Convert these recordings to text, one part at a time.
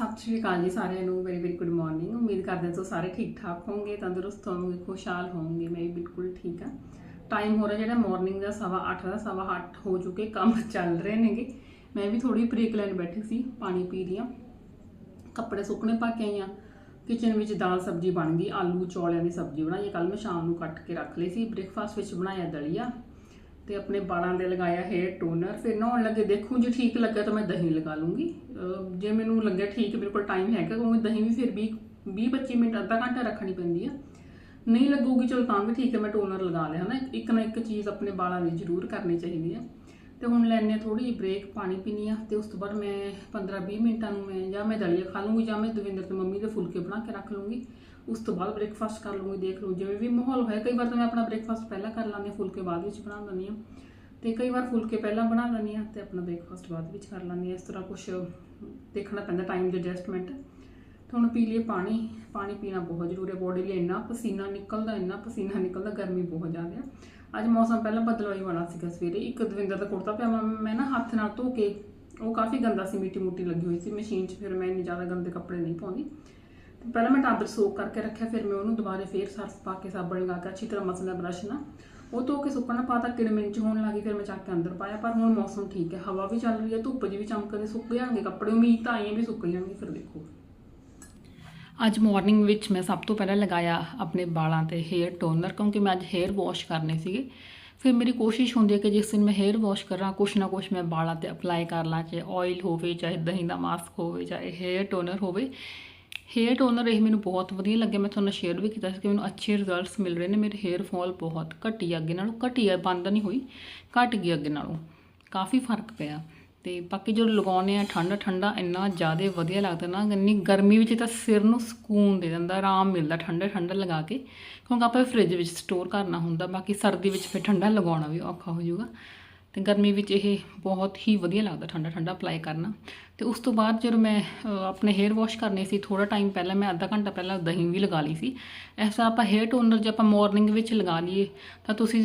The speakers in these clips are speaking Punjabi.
ਸਤਿ ਸ਼੍ਰੀ ਅਕਾਲ ਜੀ ਸਾਰਿਆਂ ਨੂੰ ਵੈਰੀ ਵੈਰੀ ਗੁੱਡ ਮਾਰਨਿੰਗ ਉਮੀਦ ਕਰਦੇ ਹਾਂ ਤੁਸੀਂ ਸਾਰੇ ਠੀਕ ਠਾਕ ਹੋਵੋਗੇ, ਤੰਦਰੁਸਤ ਹੋਵੋਗੇ, ਖੁਸ਼ਹਾਲ ਹੋਵੋਗੇ। ਮੈਂ ਵੀ ਬਿਲਕੁਲ ਠੀਕ ਹਾਂ। ਟਾਈਮ ਹੋ ਰਿਹਾ ਜਿਹੜਾ ਮਾਰਨਿੰਗ ਦਾ ਸਵਾ ਅੱਠ ਦਾ, ਸਵਾ ਅੱਠ ਹੋ ਚੁੱਕੇ, ਕੰਮ ਚੱਲ ਰਹੇ ਨੇਗੇ। ਮੈਂ ਵੀ ਥੋੜੀ ਬ੍ਰੇਕ ਲੈਣ ਬੈਠੀ ਸੀ, ਪਾਣੀ ਪੀ ਰਹੀ ਹਾਂ। ਕੱਪੜੇ ਸੁੱਕਣੇ ਪਾ ਕੇ ਆਈ ਹਾਂ। ਕਿਚਨ ਵਿੱਚ ਦਾਲ ਸਬਜ਼ੀ ਬਣ ਗਈ, ਆਲੂ ਚੌਲਿਆਂ ਦੀ ਸਬਜ਼ੀ ਬਣਾਈ ਕੱਲ ਮੈਂ ਸ਼ਾਮ ਨੂੰ ਕੱਟ ਕੇ ਰੱਖ ਲਈ ਸੀ। ਬ੍ਰੇਕਫਾਸਟ ਵਿੱਚ ਬਣਾਇਆ ਦਲੀਆ। ਤੇ ਆਪਣੇ ਬਾਲਾਂ ਦੇ ਲਗਾਇਆ ਹੇਅਰ ਟੋਨਰ ਫਿਰ ਨਹਾਉਣ ਲੱਗੇ, ਦੇਖੂ ਜੇ ਠੀਕ ਲੱਗਾ ਤਾਂ ਮੈਂ ਦਹੀਂ ਲਗਾ ਲੂੰਗੀ। ਜੇ ਮੈਨੂੰ ਲੱਗਿਆ ਠੀਕ ਮੇਰੇ ਕੋਲ ਟਾਈਮ ਹੈਗਾ, ਕਿਉਂਕਿ ਦਹੀਂ ਵੀ ਫਿਰ 20 20 25 ਮਿੰਟ, ਅੱਧਾ ਘੰਟਾ ਰੱਖਣੀ ਪੈਂਦੀ ਆ। ਨਹੀਂ ਲੱਗੂਗੀ, ਚਲੋ ਤਾਂ ਵੀ ਠੀਕ ਹੈ, ਮੈਂ ਟੋਨਰ ਲਗਾ ਲਿਆ, ਹਨਾ? ਇੱਕ ਨਾ ਇੱਕ ਚੀਜ਼ ਆਪਣੇ ਬਾਲਾਂ ਦੀ ਜ਼ਰੂਰ ਕਰਨੀ ਚਾਹੀਦੀ ਆ। ਤੇ ਹੁਣ ਲੈਣੇ ਥੋੜੀ ਜਿਹੀ ਬ੍ਰੇਕ ਪਾਣੀ ਪੀਣੀ ਆ, ਤੇ ਉਸ ਤੋਂ ਬਾਅਦ ਮੈਂ 15-20 ਮਿੰਟਾਂ ਨੂੰ ਮੈਂ ਜਾਂ ਮੈਂ ਦਲੀਆ ਖਾ ਲੂੰਗੀ, ਜਾਂ ਮੈਂ ਦਵਿੰਦਰ ਤੇ ਮੰਮੀ ਦੇ ਫੁਲਕੇ ਬਣਾ ਕੇ ਰੱਖ ਲੂੰਗੀ। ਉਸ ਤੋਂ ਬਾਅਦ ਬ੍ਰੇਕਫਾਸਟ ਕਰ ਲੂੰਗੀ ਦੇਖ ਲਓ ਜਿਵੇਂ ਵੀ ਮਾਹੌਲ ਹੋਇਆ, ਕਈ ਵਾਰ ਤਾਂ ਮੈਂ ਆਪਣਾ ਬ੍ਰੇਕਫਾਸਟ ਪਹਿਲਾਂ ਕਰ ਲੈਂਦੀ ਹਾਂ, ਫੁਲਕੇ ਬਾਅਦ ਵਿੱਚ ਬਣਾ ਲੈਂਦੀ ਹਾਂ। ਤੇ ਕਈ ਵਾਰ ਫੁਲਕੇ ਪਹਿਲਾਂ ਬਣਾ ਲੈਂਦੀ ਹਾਂ ਤੇ ਆਪਣਾ ਬ੍ਰੇਕਫਾਸਟ ਬਾਅਦ ਵਿੱਚ ਕਰ ਲੈਂਦੀ ਹਾਂ। ਇਸ ਤਰ੍ਹਾਂ ਕੁਝ ਦੇਖਣਾ ਪੈਂਦਾ ਟਾਈਮ ਦੇ ਐਡਜਸਟਮੈਂਟ ਤੇ ਹੁਣ ਪੀ ਲਈਏ ਪਾਣੀ। ਪਾਣੀ ਪੀਣਾ ਬਹੁਤ ਜ਼ਰੂਰੀ ਹੈ ਬੋਡੀ ਲਈ। ਇੰਨਾ ਪਸੀਨਾ ਨਿਕਲਦਾ, ਇੰਨਾ ਪਸੀਨਾ ਨਿਕਲਦਾ, ਗਰਮੀ ਬਹੁਤ ਜ਼ਿਆਦਾ ਆ ਅੱਜ ਮੌਸਮ ਪਹਿਲਾਂ ਬਦਲਵਾਈ ਵਾਲਾ ਸੀਗਾ ਸਵੇਰੇ। ਇੱਕ ਦਵਿੰਦਰ ਦਾ ਕੁੜਤਾ ਪਿਆ ਮੈਂ ਨਾ ਹੱਥ ਨਾਲ ਧੋ ਕੇ, ਉਹ ਕਾਫੀ ਗੰਦਾ ਸੀ ਮਿੱਟੀ ਮੁੱਟੀ ਲੱਗੀ ਹੋਈ ਸੀ ਮਸ਼ੀਨ 'ਚ। ਫਿਰ ਮੈਂ ਇੰਨੇ ਜ਼ਿਆਦਾ ਗੰਦੇ ਕੱਪੜੇ ਨਹੀਂ ਪਾਉਂਦੀ। ਪਹਿਲਾਂ ਮੈਂ ਟੱਬ ਸੋਕ ਕਰਕੇ ਰੱਖਿਆ, ਫਿਰ ਮੈਂ ਉਹਨੂੰ ਦੁਬਾਰਾ ਫੇਰ ਸਰਫ ਪਾ ਕੇ ਸਾਬਣ ਲਗਾ ਕੇ ਅੱਛੀ ਤਰ੍ਹਾਂ ਮਸਲਾ ਬਰਸ਼ ਨਾਲ ਉਹ ਧੋ ਕੇ ਸੁੱਕਣਾ ਪਾਤਾ ਕਿਣ ਮਿੰਟ 'ਚ ਹੋਣ ਲੱਗੀ ਫਿਰ ਮੈਂ ਚੱਕ ਕੇ ਅੰਦਰ ਪਾਇਆ, ਪਰ ਹੁਣ ਮੌਸਮ ਠੀਕ ਹੈ, ਹਵਾ ਵੀ ਚੱਲ ਰਹੀ ਹੈ, ਧੁੱਪ ਜੀ ਵੀ ਚਮਕਦੇ ਸੁੱਕ ਜਾਣਗੇ ਕੱਪੜੇ, ਉਮੀਦ ਤਾਂ ਆਈ ਵੀ ਸੁੱਕ ਜਾਣਗੇ, ਫਿਰ ਦੇਖੋ। ਅੱਜ ਮਾਰਨਿੰਗ ਵਿੱਚ ਮੈਂ ਸਭ ਤੋਂ ਪਹਿਲਾਂ ਲਗਾਇਆ ਆਪਣੇ ਵਾਲਾਂ ਤੇ ਹੇਅਰ ਟੋਨਰ ਕਿਉਂਕਿ ਮੈਂ ਅੱਜ ਹੇਅਰ ਵਾਸ਼ ਕਰਨੇ ਸੀਗੇ। ਫਿਰ ਮੇਰੀ ਕੋਸ਼ਿਸ਼ ਹੁੰਦੀ ਹੈ ਕਿ ਜਿਸ ਦਿਨ ਮੈਂ ਹੇਅਰ ਵਾਸ਼ ਕਰਾਂ, ਕੁਛ ਨਾ ਕੁਛ ਮੈਂ ਵਾਲਾਂ ਤੇ ਅਪਲਾਈ ਕਰ ਲਾਂ, ਚਾਹੇ ਆਇਲ ਹੋਵੇ, ਚਾਹੇ ਦਹੀਂ ਦਾ ਮਾਸਕ ਹੋਵੇ, ਚਾਹੇ ਹੇਅਰ ਟੋਨਰ ਹੋਵੇ। ਹੇਅਰ ਟੋਨਰ ਇਹ ਮੈਨੂੰ ਬਹੁਤ ਵਧੀਆ ਲੱਗਿਆ। ਮੈਂ ਤੁਹਾਨੂੰ ਸ਼ੇਅਰ ਵੀ ਕੀਤਾ ਸੀ ਕਿ ਮੈਨੂੰ ਅੱਛੇ ਰਿਜ਼ਲਟਸ ਮਿਲ ਰਹੇ ਨੇ। ਮੇਰੇ ਹੇਅਰ ਫਾਲ ਬਹੁਤ ਘਟੀ ਆ ਅੱਗੇ ਨਾਲੋਂ। ਘਟੀ ਆ, ਬੰਦ ਨਹੀਂ ਹੋਈ, ਘਟ ਗਈ ਅੱਗੇ ਨਾਲੋਂ। ਕਾਫੀ ਫ਼ਰਕ ਪਿਆ। ਤੇ ਬਾਕੀ ਜਦੋਂ ਲਗਾਉਨੇ ਆ, ਠੰਡਾ ਠੰਡਾ ਇੰਨਾ ਜ਼ਿਆਦਾ ਵਧੀਆ ਲੱਗਦਾ ਨਾ, ਇੰਨੀ ਗਰਮੀ ਵਿੱਚ ਤਾਂ ਸਿਰ ਨੂੰ ਸਕੂਨ ਦੇ ਦਿੰਦਾ, ਆਰਾਮ ਮਿਲਦਾ ਠੰਡੇ, ਠੰਡਾ ਲਗਾ ਕੇ। ਕਿਉਂਕਿ ਆਪਾਂ ਫ੍ਰਿਜ ਵਿੱਚ ਸਟੋਰ ਕਰਨਾ ਹੁੰਦਾ, ਬਾਕੀ ਸਰਦੀ ਵਿੱਚ ਫਿਰ ਠੰਡਾ ਲਗਾਉਣਾ ਵੀ ਔਖਾ ਹੋ ਜਾਊਗਾ। ਤੇ ਗਰਮੀ ਵਿੱਚ ਇਹ ਬਹੁਤ ਹੀ ਵਧੀਆ ਲੱਗਦਾ ਠੰਡਾ ਠੰਡਾ ਅਪਲਾਈ ਕਰਨਾ। ਤੇ ਉਸ ਤੋਂ ਬਾਅਦ ਜਦੋਂ ਮੈਂ ਆਪਣੇ ਹੇਅਰ ਵਾਸ਼ ਕਰਨੇ ਸੀ ਥੋੜਾ ਟਾਈਮ ਪਹਿਲਾਂ ਮੈਂ ਅੱਧਾ ਘੰਟਾ ਪਹਿਲਾਂ ਦਹੀਂ ਵੀ ਲਗਾ ਲਈ ਸੀ। ਇਸ ਤਰ੍ਹਾਂ ਆਪਾਂ ਹੇਅਰ ਟੋਨਰ ਜੇ ਆਪਾਂ ਮਾਰਨਿੰਗ ਵਿੱਚ ਲਗਾ ਲਈਏ, ਤਾਂ ਤੁਸੀਂ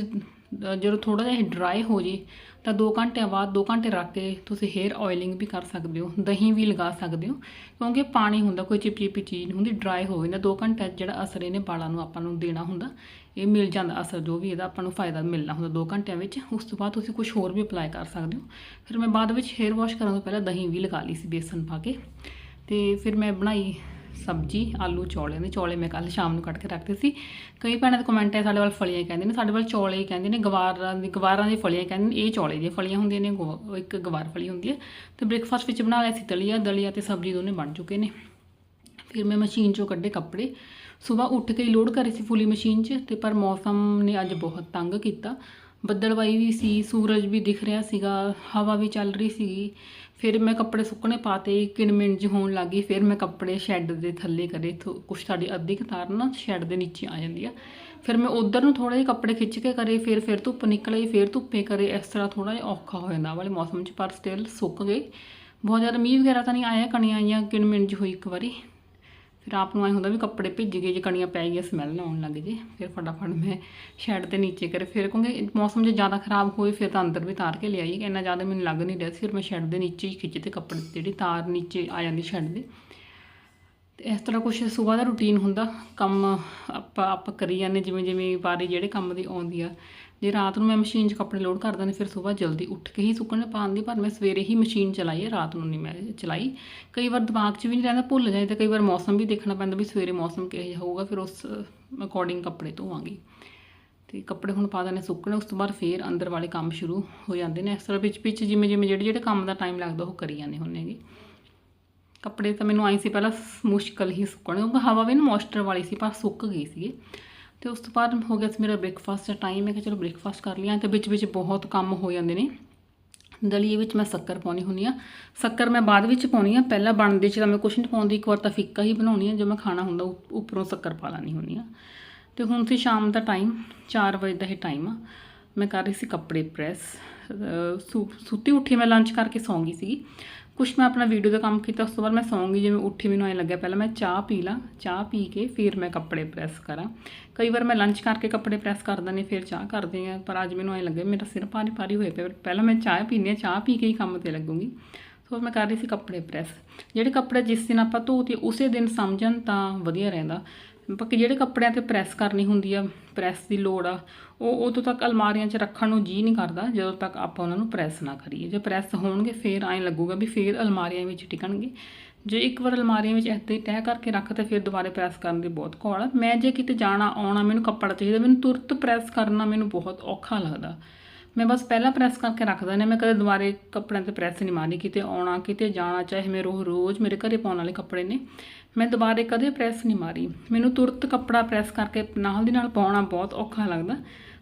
ਜਦੋਂ ਥੋੜਾ ਜਿਹਾ ਡਰਾਈ ਹੋ ਜੇ, ਤਾਂ 2 ਘੰਟਿਆਂ ਬਾਅਦ 2 ਘੰਟੇ ਰੱਖ ਕੇ ਤੁਸੀਂ ਹੇਅਰ ਆਇਲਿੰਗ ਵੀ ਕਰ ਸਕਦੇ ਹੋ, ਦਹੀਂ ਵੀ ਲਗਾ ਸਕਦੇ ਹੋ, ਕਿਉਂਕਿ ਪਾਣੀ ਹੁੰਦਾ, ਕੋਈ ਚਿਪਚਿਪੀ ਚੀਜ਼ ਨਹੀਂ ਹੁੰਦੀ ਡਰਾਈ ਹੋ ਜਾਂਦਾ 2 ਘੰਟੇ 'ਚ ਜਿਹੜਾ ਅਸਰ ਇਹਨੇ ਵਾਲਾਂ ਨੂੰ ਆਪਾਂ ਨੂੰ ਦੇਣਾ ਹੁੰਦਾ, ਇਹ ਮਿਲ ਜਾਂਦਾ ਅਸਰ, ਜੋ ਵੀ ਇਹਦਾ ਆਪਾਂ ਨੂੰ ਫਾਇਦਾ ਮਿਲਣਾ ਹੁੰਦਾ 2 ਘੰਟਿਆਂ ਵਿੱਚ, ਉਸ ਤੋਂ ਬਾਅਦ ਤੁਸੀਂ ਕੁਝ ਹੋਰ ਵੀ ਅਪਲਾਈ ਕਰ ਸਕਦੇ ਹੋ। ਫਿਰ ਮੈਂ ਬਾਅਦ ਵਿੱਚ ਹੇਅਰ ਵਾਸ਼ ਕਰਨ ਤੋਂ ਪਹਿਲਾਂ ਦਹੀਂ ਵੀ ਲਗਾ ਲਈ ਸੀ, ਬੇਸਨ ਪਾ ਕੇ, ਤੇ ਫਿਰ ਮੈਂ ਬਣਾਈ ਸਬਜੀ, ਆਲੂ ਚੌਲਿਆਂ ਦੀ ਚੌਲੇ ਮੈਂ ਕੱਲ ਸ਼ਾਮ ਨੂੰ ਕੱਢ ਕੇ ਰੱਖਦੇ ਸੀ। ਕਈ ਭੈਣਾਂ ਦੇ ਕਮੈਂਟ ਹੈ ਸਾਡੇ ਵੱਲ ਫਲੀਆਂ ਕਹਿੰਦੇ ਨੇ, ਸਾਡੇ ਵੱਲ ਚੌਲੇ ਕਹਿੰਦੇ ਨੇ, ਗਵਾਰਾਂ ਦੀ ਗਵਾਰਾਂ ਦੀ ਫਲੀਆਂ ਕਹਿੰਦੇ ਨੇ, ਇਹ ਚੌਲੇ ਦੀਆਂ ਫਲੀਆਂ ਹੁੰਦੀਆਂ ਨੇ ਗਵਾ- ਇੱਕ ਗਵਾਰ ਫਲੀ ਹੁੰਦੀ ਹੈ। ਤੇ ਬ੍ਰੇਕਫਾਸਟ ਵਿੱਚ ਬਣਾ ਲਿਆ ਸੀ ਦਲੀਆ ਦਲੀਆ ਤੇ ਸਬਜ਼ੀ ਦੋਨੇ ਬਣ ਚੁੱਕੇ ਨੇ। ਫਿਰ ਮੈਂ ਮਸ਼ੀਨ 'ਚੋਂ ਕੱਢੇ ਕੱਪੜੇ। ਸਵੇਰ ਉੱਠ ਕੇ ਲੋਡ ਕਰੇ ਸੀ ਫੁੱਲੀ ਮਸ਼ੀਨ 'ਚ ਤੇ ਪਰ ਮੌਸਮ ਨੇ ਅੱਜ ਬਹੁਤ ਤੰਗ ਕੀਤਾ। ਬੱਦਲਵਾਈ ਵੀ ਸੀ, ਸੂਰਜ ਵੀ ਦਿਖ ਰਿਹਾ ਸੀਗਾ, ਹਵਾ ਵੀ ਚੱਲ ਰਹੀ ਸੀਗੀ। ਫਿਰ ਮੈਂ ਕੱਪੜੇ ਸੁੱਕਣੇ ਪਾਤੇ, ਕਿਣਮਿਣ ਜਿਹੀ ਹੋਣ ਲੱਗੀ ਫਿਰ ਮੈਂ ਕੱਪੜੇ ਸ਼ੈੱਡ ਦੇ ਥੱਲੇ ਕਰੇ, ਥੋ- ਕੁਛ ਸਾਡੀ ਅੱਧੀ ਕਤਾਰ ਨਾ ਸ਼ੈੱਡ ਦੇ ਨੀਚੇ ਆ ਜਾਂਦੀ ਆ। ਫਿਰ ਮੈਂ ਉਧਰ ਨੂੰ ਥੋੜੇ ਜਿਹੇ ਕੱਪੜੇ ਖਿੱਚ ਕੇ ਕਰੇ, ਫਿਰ ਫਿਰ ਧੁੱਪ ਨਿਕਲੇ, ਫਿਰ ਧੁੱਪੇ ਕਰੇ। ਇਸ ਤਰ੍ਹਾਂ ਥੋੜਾ ਜਿਹਾ ਔਖਾ ਹੋ ਜਾਂਦਾ ਵਾਲੇ ਮੌਸਮ 'ਚ, ਪਰ ਸਟਿਲ ਸੁੱਕ ਗਏ। ਬਹੁਤ ਜ਼ਿਆਦਾ ਮੀਂਹ ਵਗੈਰਾ ਤਾਂ ਨਹੀਂ ਆਇਆ, ਕਣੀਆਂ ਆਈਆਂ, ਕਿਣਮਿਣ ਜਿਹੀ ਹੋਈ ਇੱਕ ਵਾਰੀ। ਫਿਰ ਆਪ ਨੂੰ ਐ ਹੁੰਦਾ ਵੀ ਕੱਪੜੇ ਭਿੱਜ ਗਏ, ਜੇ ਕਣੀਆਂ ਪੈ ਗਈਆਂ ਸਮੈਲ ਆਉਣ ਲੱਗ ਜੇ। ਫਿਰ ਫਟਾਫਟ ਮੈਂ ਸ਼ੈੱਡ ਤੇ ਨੀਚੇ ਕਰੇ। ਫਿਰ ਕਿਉਂਕਿ ਮੌਸਮ ਜੇ ਜ਼ਿਆਦਾ ਖਰਾਬ ਹੋਏ, ਫਿਰ ਤਾਂ ਅੰਦਰ ਵੀ ਤਾਰ ਕੇ ਲਿਆਈ। ਇੰਨਾ ਜ਼ਿਆਦਾ ਮੈਨੂੰ ਲੱਗ ਨਹੀਂ ਰਿਹਾ ਸੀ। ਫਿਰ ਮੈਂ ਸ਼ੈੱਡ ਦੇ ਨੀਚੇ ਹੀ ਖਿੱਚੇ ਤੇ ਕੱਪੜੇ, ਜਿਹੜੀ ਤਾਰ ਨੀਚੇ ਆ ਜਾਂਦੀ ਸ਼ੈੱਡ ਦੇ। ਤੇ ਇਸ ਤਰ੍ਹਾਂ ਕੁਛ ਸਵੇਰ ਦਾ ਰੁਟੀਨ ਹੁੰਦਾ। ਕੰਮ ਆਪਾਂ ਆਪਾਂ ਕਰੀ ਜਾਂਦੇ ਜਿਵੇਂ ਜਿਵੇਂ ਵਾਰੀ ਜਿਹੜੇ ਕੰਮ ਦੀ ਆਉਂਦੀ ਆ। ਜੇ ਰਾਤ ਨੂੰ ਮੈਂ ਮਸ਼ੀਨ 'ਚ ਕੱਪੜੇ ਲੋਡ ਕਰ ਦਿੰਦੀ ਫਿਰ ਸਵੇਰ ਜਲਦੀ ਉੱਠ ਕੇ ਹੀ ਸੁੱਕਣੇ ਪਾਉਂਦੀ, ਪਰ ਮੈਂ ਸਵੇਰੇ ਹੀ ਮਸ਼ੀਨ ਚਲਾਈ ਹੈ, ਰਾਤ ਨੂੰ ਨਹੀਂ ਮੈਂ ਚਲਾਈ। ਕਈ ਵਾਰ ਦਿਮਾਗ 'ਚ ਵੀ ਨਹੀਂ ਰਹਿੰਦਾ ਭੁੱਲ ਜਾਏ ਤੇ ਕਈ ਵਾਰ ਮੌਸਮ ਵੀ ਦੇਖਣਾ ਪੈਂਦਾ ਵੀ ਸਵੇਰੇ ਮੌਸਮ ਕਿਹੋ ਜਿਹਾ ਹੋਊਗਾ, ਫਿਰ ਉਸ ਅਕੋਰਡਿੰਗ ਕੱਪੜੇ ਧੋਵਾਂਗੀ। ਤੇ ਕੱਪੜੇ ਹੁਣ ਪਾ ਦੇਣੇ ਸੁੱਕਣੇ, ਉਸ ਤੋਂ ਬਾਅਦ ਫੇਰ ਅੰਦਰ ਵਾਲੇ ਕੰਮ ਸ਼ੁਰੂ ਹੋ ਜਾਂਦੇ ਨੇ। ਇਸ ਤਰ੍ਹਾਂ ਵਿੱਚ ਵਿੱਚ ਜਿਵੇਂ ਜਿਵੇਂ, ਜਿਹੜੇ ਜਿਹੜੇ ਕੰਮ ਦਾ ਟਾਈਮ ਲੱਗਦਾ, ਉਹ ਕਰੀ ਜਾਂਦੇ ਹੁੰਦੇ ਹੈਗੇ। ਕੱਪੜੇ ਤਾਂ ਮੈਨੂੰ ਆਈ ਸੀ ਪਹਿਲਾਂ ਮੁਸ਼ਕਲ ਹੀ ਸੁੱਕਣੇ, ਕਿਉਂਕਿ ਹਵਾ ਵੀ ਨਾ ਮੋਇਸਚਰ ਵਾਲੀ ਸੀ, ਪਰ ਸੁੱਕ ਗਈ ਸੀਗੇ। ਤੇ ਉਸ ਤੋਂ ਬਾਅਦ ਹੋ ਗਿਆ ਸੀ ਮੇਰਾ ਬ੍ਰੇਕਫਾਸਟ ਦਾ ਟਾਈਮ ਮੈਂ ਕਿਹਾ ਚਲੋ ਬ੍ਰੇਕਫਾਸਟ ਕਰ ਲਿਆ ਤੇ ਵਿੱਚ ਵਿੱਚ ਬਹੁਤ ਕੰਮ ਹੋ ਜਾਂਦੇ ਨੇ। ਦਲੀਏ ਵਿੱਚ ਮੈਂ ਸ਼ੱਕਰ ਪਾਉਣੀ ਹੁੰਦੀ ਆ। ਸ਼ੱਕਰ ਮੈਂ ਬਾਅਦ ਵਿੱਚ ਪਾਉਣੀ ਆ, ਪਹਿਲਾਂ ਬਣਦੇ ਚ ਤਾਂ ਮੈਂ ਕੁਛ ਨਹੀਂ ਪਾਉਂਦੀ, ਇੱਕ ਵਾਰ ਤਾਂ ਫਿੱਕਾ ਹੀ ਬਣਾਉਣੀ ਆ ਜੋ ਮੈਂ ਖਾਣਾ ਹੁੰਦਾ ਉਪ- ਉੱਪਰੋਂ ਸ਼ੱਕਰ ਪਾ ਲੈਣੀ ਹੁੰਦੀ ਆ। ਤੇ ਹੁਣ ਸੀ ਸ਼ਾਮ ਦਾ ਟਾਈਮ 4 ਵਜੇ ਦਾ ਹੀ ਟਾਈਮ ਆ। ਮੈਂ ਕਰ ਰਹੀ ਸੀ ਕੱਪੜੇ ਪ੍ਰੈਸ ਸੁੱਤੀ ਉੱਠੀ ਮੈਂ ਲੰਚ ਕਰਕੇ ਸੌਂ ਗਈ ਸੀਗੀ ਕੁਛ ਮੈਂ ਆਪਣਾ ਵੀਡੀਓ ਦਾ ਕੰਮ ਕੀਤਾ, ਉਸ ਤੋਂ ਬਾਅਦ ਮੈਂ ਸੌਂਗੀ ਜਿਵੇਂ ਉੱਠੀ ਮੈਨੂੰ ਐਂ ਲੱਗਿਆ ਪਹਿਲਾਂ ਮੈਂ ਚਾਹ ਪੀ ਲਾਂ, ਚਾਹ ਪੀ ਕੇ ਫਿਰ ਮੈਂ ਕੱਪੜੇ ਪ੍ਰੈਸ ਕਰਾਂ। ਕਈ ਵਾਰ ਮੈਂ ਲੰਚ ਕਰਕੇ ਕੱਪੜੇ ਪ੍ਰੈਸ ਕਰ ਦਿੰਦੀ ਫਿਰ ਚਾਹ ਕਰਦੀ ਆ, ਪਰ ਅੱਜ ਮੈਨੂੰ ਐਂ ਲੱਗਿਆ ਮੇਰਾ ਸਿਰ ਭਾਰੀ ਭਾਰੀ ਹੋਇਆ ਪਿਆ। ਪਹਿਲਾਂ ਮੈਂ ਚਾਹ ਪੀਂਦੀ ਹਾਂ ਚਾਹ ਪੀ ਕੇ ਹੀ ਕੰਮ ਤੇ ਲੱਗੂਗੀ। ਸੋ ਮੈਂ ਕਰ ਰਹੀ ਸੀ ਕੱਪੜੇ ਪ੍ਰੈਸ ਜਿਹੜੇ ਕੱਪੜੇ ਜਿਸ ਦਿਨ ਆਪਾਂ ਧੋਤੇ, ਉਸੇ ਦਿਨ ਸਮਝਣ ਤਾਂ ਵਧੀਆ ਰਹਿੰਦਾ। ਬਾਕੀ ਜਿਹੜੇ ਕੱਪੜਿਆਂ ਤੇ ਪ੍ਰੈਸ ਕਰਨੀ ਹੁੰਦੀ ਆ, ਪ੍ਰੈਸ ਦੀ ਲੋੜ ਆ, ਉਹ ਉਦੋਂ ਤੱਕ ਅਲਮਾਰੀਆਂ 'ਚ ਰੱਖਣ ਨੂੰ ਜੀ ਨਹੀਂ ਕਰਦਾ, ਜਦੋਂ ਤੱਕ ਆਪਾਂ ਉਹਨਾਂ ਨੂੰ ਪ੍ਰੈਸ ਨਾ ਕਰੀਏ। ਜੇ ਪ੍ਰੈਸ ਹੋਣਗੇ, ਫੇਰ ਐਂ ਲੱਗੂਗਾ ਵੀ ਫੇਰ ਅਲਮਾਰੀਆਂ ਵਿੱਚ ਟਿਕਣਗੇ। ਜੇ ਇੱਕ ਵਾਰ ਅਲਮਾਰੀਆਂ ਵਿੱਚ ਇੱਦਾਂ ਹੀ ਤੈਅ ਕਰਕੇ ਰੱਖ ਤੇ ਫਿਰ ਦੁਬਾਰੇ ਪ੍ਰੈਸ ਕਰਨ ਦੀ ਬਹੁਤ ਘੋਲ ਆ। ਮੈਂ ਜੇ ਕਿਤੇ ਜਾਣਾ, ਆਉਣਾ ਮੈਨੂੰ ਕੱਪੜਾ ਚਾਹੀਦਾ, ਮੈਨੂੰ ਤੁਰਤ ਪ੍ਰੈਸ ਕਰਨਾ ਮੈਨੂੰ ਬਹੁਤ ਔਖਾ ਲੱਗਦਾ। ਮੈਂ ਬਸ ਪਹਿਲਾਂ ਪ੍ਰੈਸ ਕਰਕੇ ਰੱਖ ਦਿੰਦੀ ਮੈਂ ਕਦੇ ਦੁਬਾਰੇ ਕੱਪੜਿਆਂ ਤੇ ਪ੍ਰੈਸ ਨਹੀਂ ਮਾਰਨੀ ਕਿਤੇ ਆਉਣਾ, ਕਿਤੇ ਜਾਣਾ, ਚਾਹੇ ਮੇਰੇ ਉਹ ਰੋਜ਼ ਮੇਰੇ ਘਰੇ ਪਾਉਣ ਵਾਲੇ ਕੱਪੜੇ ਨੇ ਮੈਂ ਦੁਬਾਰੇ ਕਦੇ ਪ੍ਰੈਸ ਨਹੀਂ ਮਾਰੀ। ਮੈਨੂੰ ਤੁਰਤ ਕੱਪੜਾ ਪ੍ਰੈਸ ਕਰਕੇ ਨਾਲ ਦੀ ਨਾਲ ਪਾਉਣਾ ਬਹੁਤ ਔਖਾ ਲੱਗਦਾ।